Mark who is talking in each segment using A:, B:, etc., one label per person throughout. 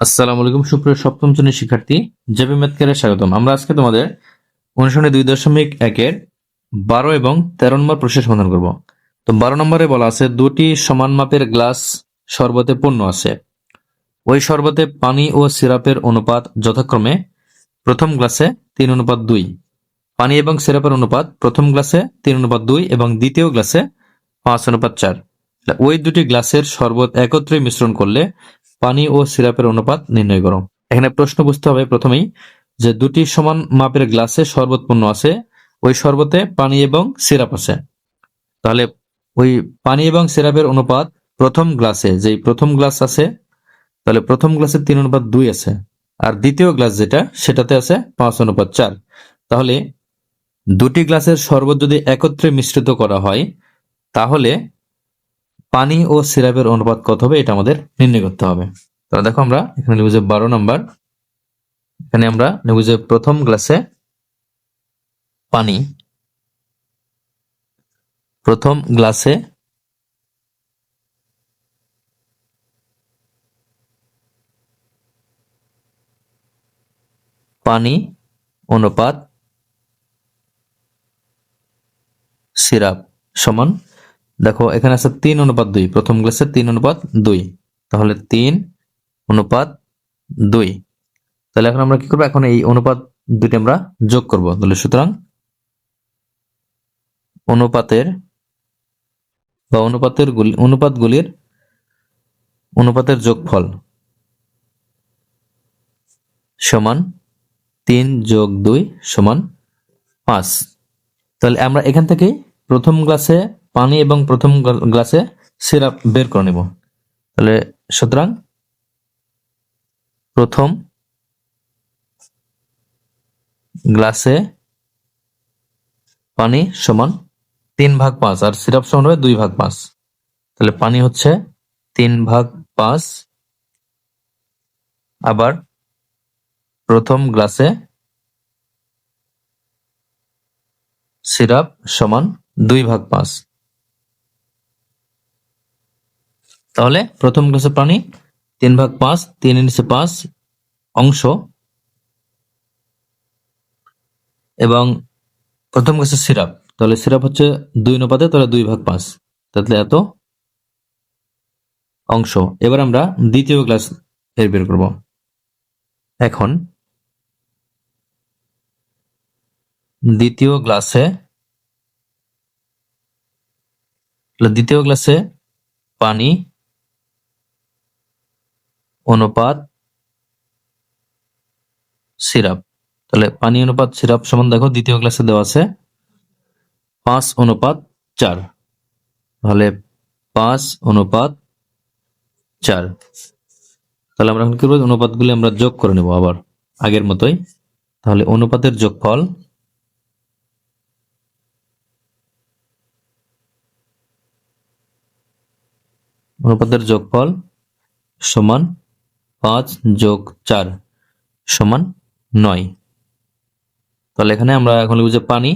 A: আসসালামু আলাইকুম, সুপ্রিয় সপ্তম শ্রেণির শিক্ষার্থী জেবি ম্যাথকের স্বাগতম। আমরা আজকে তোমাদের অনুসরণে দুই দশমিক একের বারো এবং তেরো নম্বর প্রশ্ন সমাধান করব। তো বারো নম্বরে বলা আছে, দুটি সমান মাপের গ্লাস শরবতে পূর্ণ আছে। ওই শরবতে পানি ও সিরাপের অনুপাত যথাক্রমে প্রথম গ্লাসে তিন অনুপাত দুই, পানি এবং সিরাপের অনুপাত প্রথম গ্লাসে তিন অনুপাত দুই এবং দ্বিতীয় গ্লাসে পাঁচ অনুপাত চার। ওই দুটি গ্লাসের শরবত একত্রে মিশ্রণ করলে পানি ও সিরাপের অনুপাত নির্ণয় করো। এখানে প্রশ্ন বুঝতে হবে প্রথমেই যে দুটি সমান মাপের গ্লাসে শরবত পূর্ণ আছে, ওই শরবতে পানি এবং সিরাপ আছে। তাহলে ওই পানি এবং সিরাপের অনুপাত প্রথম গ্লাসে, যেই প্রথম গ্লাস আছে, তাহলে প্রথম গ্লাসে তিন অনুপাত দুই আছে, আর দ্বিতীয় গ্লাস যেটা, সেটাতে আছে পাঁচ অনুপাত চার। তাহলে দুটি গ্লাসের শরবত যদি একত্রে মিশ্রিত করা হয়, তাহলে পানি ও সিরাপের অনুপাত কত হবে এটা আমাদের নির্ণয় করতে হবে। তাহলে দেখো আমরা এখানে যে বারো নাম্বার। এখানে আমরা যে প্রথম গ্লাসে পানি, প্রথম গ্লাসে পানি, অনুপাত, সিরাপ সমান দেখো, এখানে আছে তিন অনুপাত দুই। প্রথম গ্লাসে তিন অনুপাত দুই। তাহলে তিন অনুপাত দুই। তাহলে এখন আমরা কি করব? এখন এই অনুপাত দুটি আমরা যোগ করব। তাহলে সুতরাং অনুপাতের বা অনুপাতের গুলি, অনুপাতগুলির অনুপাতের যোগফল সমান তিন যোগ দুই সমান পাঁচ। তাহলে আমরা এখান থেকে প্রথম গ্লাসে পানি এবং প্রথম গ্লা- গ্লাসে সিরাপ বের করে নেব। তাহলে সুতরাং প্রথম গ্লাসে পানি সমান তিন ভাগ পাঁচ, আর সিরাপ সমান হবে দুই ভাগ পাঁচ। তাহলে পানি হচ্ছে তিন ভাগ পাঁচ। আবার প্রথম গ্লাসে সিরাপ সমান দুই ভাগ পাঁচ। তাহলে প্রথম গ্লাসে প্রাণী তিন ভাগ পাঁচ, তিন নিচে পাঁচ অংশ। এবং প্রথম গ্লাসে সিরাপ, তাহলে সিরাপ হচ্ছে দুই অনুপাতে, তাহলে দুই ভাগ পাঁচ। তাহলে এত অংশ। এবার আমরা দ্বিতীয় গ্লাস এর বের করব। এখন দ্বিতীয় গ্লাসে তাহলে দ্বিতীয় গ্লাসে পানি, অনুপাত, সিরাপ। তাহলে পানি, অনুপাত, সিরাপ সমান দেখো, দ্বিতীয় গ্লাসে দেওয়া আছে পাঁচ, অনুপাত, চার। তাহলে পাঁচ, অনুপাত, চার। তাহলে আমরা এখন কি অনুপাতগুলি আমরা যোগ করে নেব আবার আগের মতোই। তাহলে অনুপাতের যোগফল অনুপাতের যোগফল সমান পাঁচ যোগ চার সমান নয়। তাহলে এখানে আমরা এখন লিখব পানি,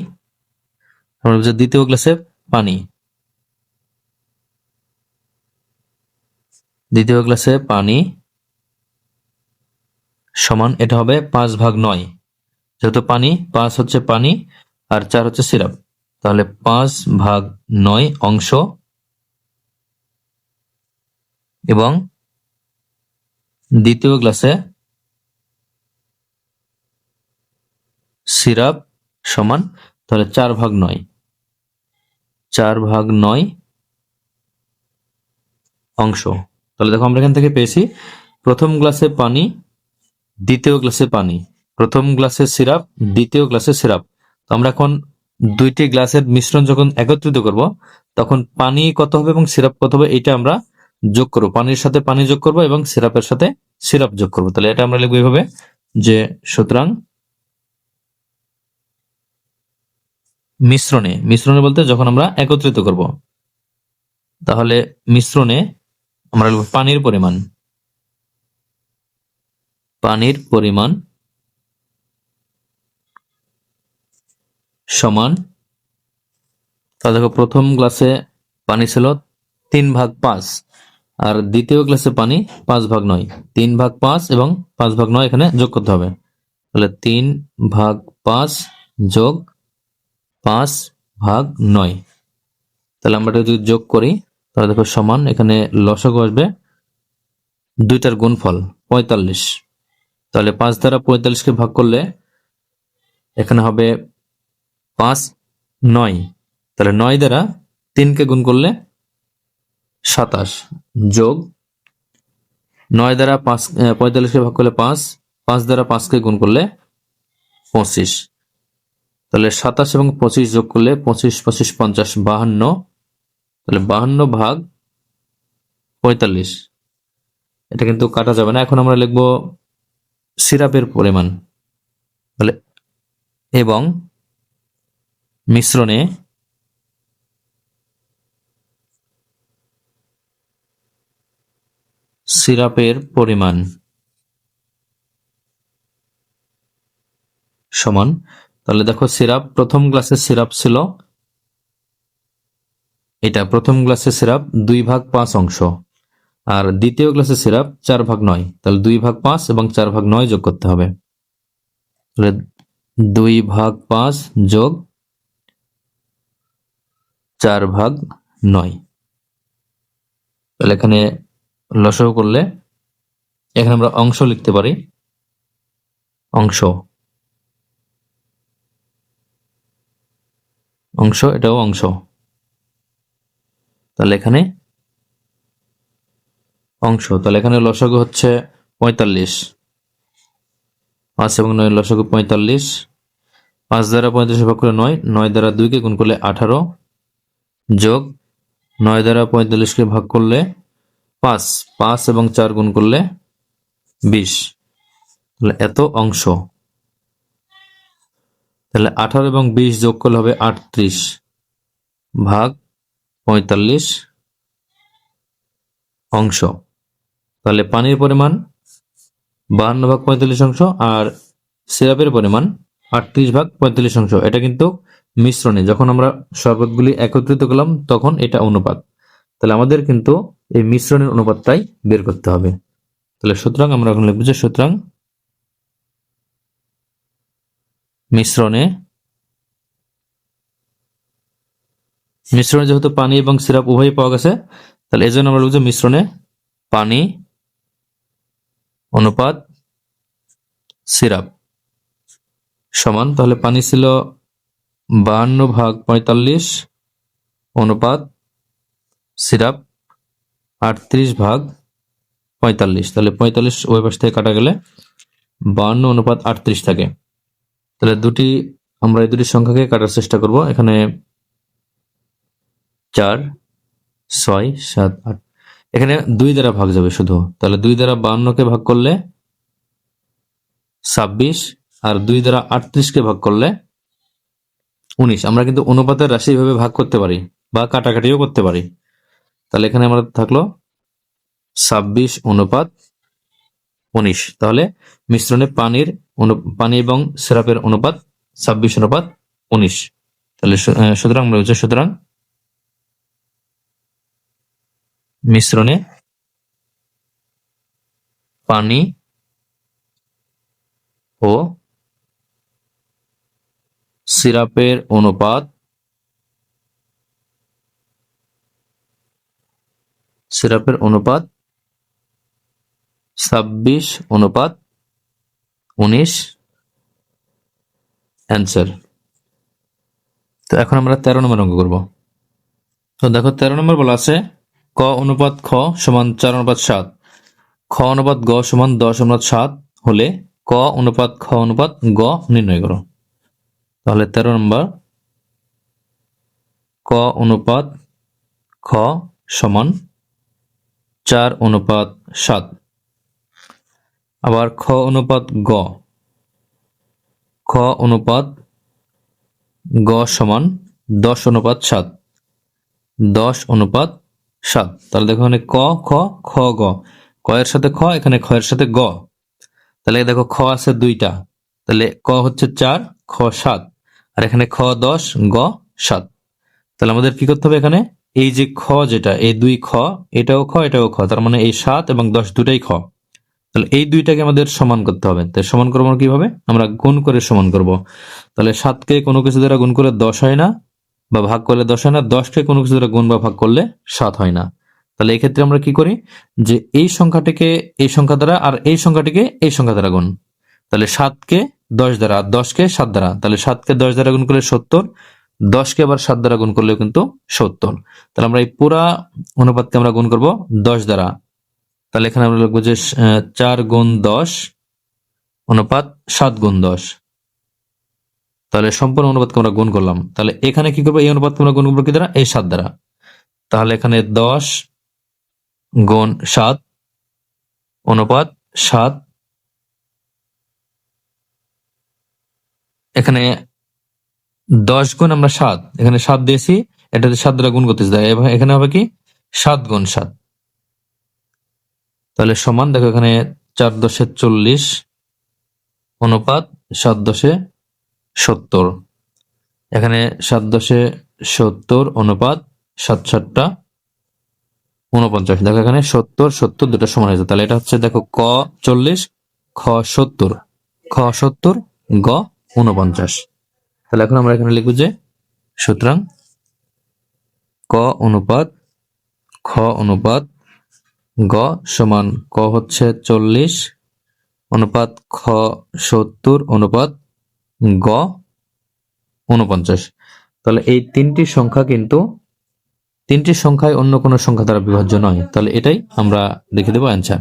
A: আমরা লিখব দ্বিতীয় গ্লাসে পানি। দ্বিতীয় গ্লাসে পানি সমান, এটা হবে পাঁচ ভাগ নয়। যেহেতু পানি, পাঁচ হচ্ছে পানি আর চার হচ্ছে সিরাপ। তাহলে পাঁচ ভাগ নয় অংশ এবং দ্বিতীয় গ্লাসে সিরাপ সমান, তাহলে চার ভাগ নয়। চার ভাগ নয় অংশ। তাহলে দেখো আমরা এখান থেকে পেয়েছি, প্রথম গ্লাসে পানি, দ্বিতীয় গ্লাসে পানি। প্রথম গ্লাসে সিরাপ, দ্বিতীয় গ্লাসে সিরাপ। তো আমরা এখন দুইটি গ্লাসের মিশ্রণ যখন একত্রিত করব, তখন পানি কত হবে এবং সিরাপ কত হবে এটা আমরা যোগ করব। পানির সাথে পানি যোগ করব এবং সিরাপের সাথে সিরাপ যোগ করব। তাহলে এটা আমরা লিখব এইভাবে যে সুতরাং মিশ্রণে মিশ্রণে বলতে যখন আমরা একত্রিত করব, তাহলে মিশ্রণে আমরা লিখব পানির পরিমাণ। পানির পরিমাণ সমান, তাহলে দেখো প্রথম গ্লাসে পানি ছিল তিন ভাগ পাঁচ। আর দ্বিতীয় গ্লাসে পানি পাঁচ ভাগ নয়। তিন ভাগ পাঁচ এবং পাঁচ ভাগ নয় এখানে যোগ করতে হবে। তাহলে তিন ভাগ পাঁচ যোগ পাঁচ ভাগ নয়। তাহলে আমরা এটা যদি যোগ করি, তাহলে দেখো সমান, এখানে লসক আসবে দুইটার গুণফল, পঁয়তাল্লিশ। তাহলে পাঁচ দ্বারা পঁয়তাল্লিশকে ভাগ করলে এখানে হবে পাঁচ নয়। তাহলে নয় দ্বারা তিনকে গুণ করলে সাতাশ। যোগ নয় দ্বারা পাঁচ পঁয়তাল্লিশকে ভাগ করলে পাঁচ পাঁচ দ্বারা পাঁচকে গুণ করলে পঁচিশ। তাহলে সাতাশ এবং পঁচিশ যোগ করলে পঁচিশ পঁচিশ, পঞ্চাশ, বাহান্ন। তাহলে বাহান্ন ভাগ পঁয়তাল্লিশ। এটা কিন্তু কাটা যাবে না। এখন আমরা লিখব সিরাপের পরিমাণ। তাহলে এবং মিশ্রণে সিরাপের পরিমাণ। সমান, তাহলে দেখো সিরাপ, প্রথম গ্লাসের সিরাপ ছিল এটা, প্রথম গ্লাসের সিরাপ দুই ভাগ পাঁচ অংশ। আর দ্বিতীয় গ্লাসের সিরাপ চার ভাগ নয়, তাহলে দুই ভাগ পাঁচ এবং চার ভাগ নয় যোগ করতে হবে। তাহলে দুই ভাগ পাঁচ যোগ চার ভাগ নয়। তাহলে এখানে লসও করলে এখানে আমরা অংশ লিখতে পারি। অংশ। অংশ, এটাও অংশ। তাহলে এখানে অংশ। তাহলে এখানে লসাগু হচ্ছে পঁয়তাল্লিশ। পাঁচ এবং নয় লসাগু পঁয়তাল্লিশ। পাঁচ দ্বারা পঁয়তাল্লিশ ভাগ করে নয় নয় দ্বারা দুইকে গুণ করলে আঠারো যোগ নয় দ্বারা পঁয়তাল্লিশকে ভাগ করলে পাঁচ পাঁচ এবং চার গুণ করলে বিশ। তাহলে এত অংশ। তাহলে আঠারো এবং বিশ যোগ করলে হবে আটত্রিশ। ভাগ পঁয়তাল্লিশ অংশ। তাহলে পানির পরিমাণ বাহান্ন ভাগ পঁয়তাল্লিশ অংশ আর সিরাপের পরিমাণ আটত্রিশ ভাগ পঁয়তাল্লিশ অংশ। এটা কিন্তু মিশ্রণে। যখন আমরা শরবতগুলি একত্রিত করলাম, তখন এটা অনুপাত। তাহলে আমাদের কিন্তু এই মিশ্রণের অনুপাতটাই বের করতে হবে। তাহলে সুতরাং আমরা এখন লিখব যে সুতরাং মিশ্রণে মিশ্রণে যেহেতু পানি এবং সিরাপ উভয়ই পাওয়া গেছে, তাহলে এই আমরা লিখব যে মিশ্রণে পানি, অনুপাত, সিরাপ সমান। তাহলে পানি ছিল বাহান্ন ভাগ পঁয়তাল্লিশ, অনুপাত, সিরাপ আটত্রিশ ভাগ পঁয়তাল্লিশ। তাহলে পঁয়তাল্লিশ ওই পাশ থেকে কাটা গেলে বাহান্ন অনুপাত আটত্রিশ থাকে। তাহলে দুটি, আমরা এই দুটি সংখ্যাকে কাটার চেষ্টা করব। এখানে চার, ছয়, সাত, আট। এখানে দুই দ্বারা ভাগ যাবে শুধু। তাহলে দুই দ্বারা বাহান্নকে ভাগ করলে ছাব্বিশ আর দুই দ্বারা আটত্রিশকে ভাগ করলে উনিশ। আমরা কিন্তু অনুপাতের রাশি ভাবে ভাগ করতে পারি বা কাটাকাটিও করতে পারি। তাহলে এখানে আমরা থাকল ছাব্বিশ অনুপাত উনিশ। তাহলে মিশ্রণে পানির পানি এবং সিরাপের অনুপাত ছাব্বিশ অনুপাত উনিশ। তাহলে সুতরাং সুতরাং মিশ্রণে পানি ও সিরাপের অনুপাত সিরাপের অনুপাত ছাব্বিশ অনুপাত উনিশ অ্যান্সার। তো এখন আমরা তেরো নম্বর অঙ্ক করব। তো দেখো তেরো নম্বর বলা আছে, ক অনুপাত খ সমান চার অনুপাত সাত। খ অনুপাত গ সমান দশ অনুপাত সাত হলে ক অনুপাত খ অনুপাত গ নির্ণয় করো। তাহলে তেরো নম্বর, ক অনুপাত খ সমান চার অনুপাত সাত। আবার খ অনুপাত গ। খ অনুপাত গ সমান দশ অনুপাত সাত। দশ অনুপাত সাত। তাহলে দেখো এখানে ক, খ খ, গ। ক এর সাথে খ, এখানে খ এর সাথে গ। তাহলে দেখো খ আছে দুইটা। তাহলে ক হচ্ছে চার, খ সাত। আর এখানে খ দশ, গ সাত। তাহলে আমাদের কি করতে হবে এখানে? এই যে খ যেটা, এই দুই খ, এটাও খ এটাও খ, তার মানে এই সাত এবং দশ দুটাই খ। তাহলে এই দুইটাকে আমাদের সমান করতে হবে। তাই সমান করব কীভাবে? আমরা গুণ করে সমান করব। তাহলে সাতকে কোনো কিছু দ্বারা গুণ করে দশ হয় না বা ভাগ করলে দশ হয় না, দশকে কোনো কিছু দ্বারা গুণ বা ভাগ করলে সাত হয় না। তাহলে এই ক্ষেত্রে আমরা কি করি? যে এই সংখ্যাটিকে এই সংখ্যা দ্বারা আর এই সংখ্যাটিকে এই সংখ্যা দ্বারা গুণ। তাহলে সাতকে দশ দ্বারা, আর দশকে সাত দ্বারা। তাহলে সাতকে দশ দ্বারা গুণ করলে সত্তর দশকে আবার সাত দ্বারা গুণ করলেও কিন্তু সত্তর। তাহলে আমরা এই পুরা অনুপাতকে আমরা গুণ করব দশ দ্বারা। তাহলে এখানে আমরা লিখব যে চার গুণ দশ অনুপাত সাত গুণ দশ। তাহলে সম্পূর্ণ অনুপাতকে আমরা গুণ করলাম। তাহলে এখানে কি করব? এই অনুপাতকে আমরা গুণ করব কি দ্বারা? এই সাত দ্বারা। তাহলে এখানে দশ গুণ সাত অনুপাত সাত। এখানে দশ গুণ আমরা সাত। এখানে সাত দিয়েছি, এটাতে সাত দ্বারা গুণ করতেছি। এখানে হবে কি? সাত গুণ সাত। তাহলে সমান, দেখো এখানে চার দশে চল্লিশ, অনুপাত সাত দশে সত্তর। এখানে সাত দশে সত্তর, অনুপাত সাত সাতটা উনপঞ্চাশ দেখো এখানে সত্তর সত্তর দুটো সমান হয়েছে। তাহলে এটা হচ্ছে, দেখো, ক চল্লিশ, খ সত্তর। খ সত্তর, গ উনপঞ্চাশ তাহলে এখন আমরা এখানে লিখব যে, সুতরাং ক অনুপাত, খ অনুপাত, গ সমান ক হচ্ছে চল্লিশ, অনুপাত খ সত্তর, অনুপাত গ উনপঞ্চাশ তাহলে এই তিনটি সংখ্যা কিন্তু, তিনটি সংখ্যায় অন্য কোনো সংখ্যা দ্বারা বিভাজ্য নয়। তাহলে এটাই আমরা লিখে দেবো অ্যান্সার